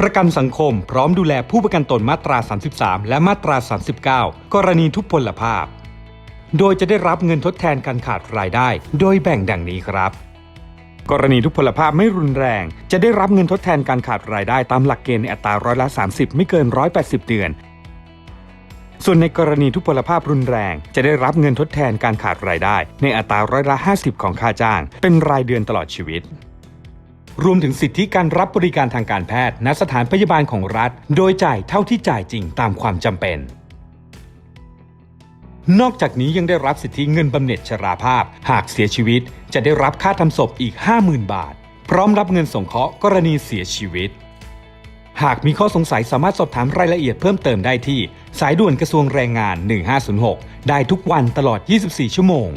ประกันสังคมพร้อมดูแลผู้ประกันตนมาตรา 33 และมาตรา 39 กรณีทุพพลภาพ โดยจะได้รับเงินทดแทนการขาดรายได้ โดยแบ่งดังนี้ครับ กรณีทุพพลภาพไม่รุนแรง จะได้รับเงินทดแทนการขาดรายได้ตามหลักเกณฑ์ในอัตราร้อยละ 30 ไม่เกิน 180 เดือน ส่วนในกรณีทุพพลภาพรุนแรง จะได้รับเงินทดแทนการขาดรายได้ ในอัตราร้อยละ 50 ของค่าจ้าง เป็นรายเดือนตลอดชีวิต รวมถึงสิทธิการรับบริการทางการแพทย์ ณสถานพยาบาลของรัฐ โดยจ่ายเท่าที่จ่ายจริงตามความจำเป็น นอกจากนี้ยังได้รับสิทธิเงินบำเหน็จชราภาพ หากเสียชีวิต จะได้รับค่าทำศพอีก 50,000 บาท พร้อมรับเงินสงเคราะห์กรณีเสียชีวิต หากมีข้อสงสัยสามารถสอบถามรายละเอียดเพิ่มเติมได้ที่ สายด่วนกระทรวงแรงงาน 1506 ได้ทุกวันตลอด 24 ชั่วโมง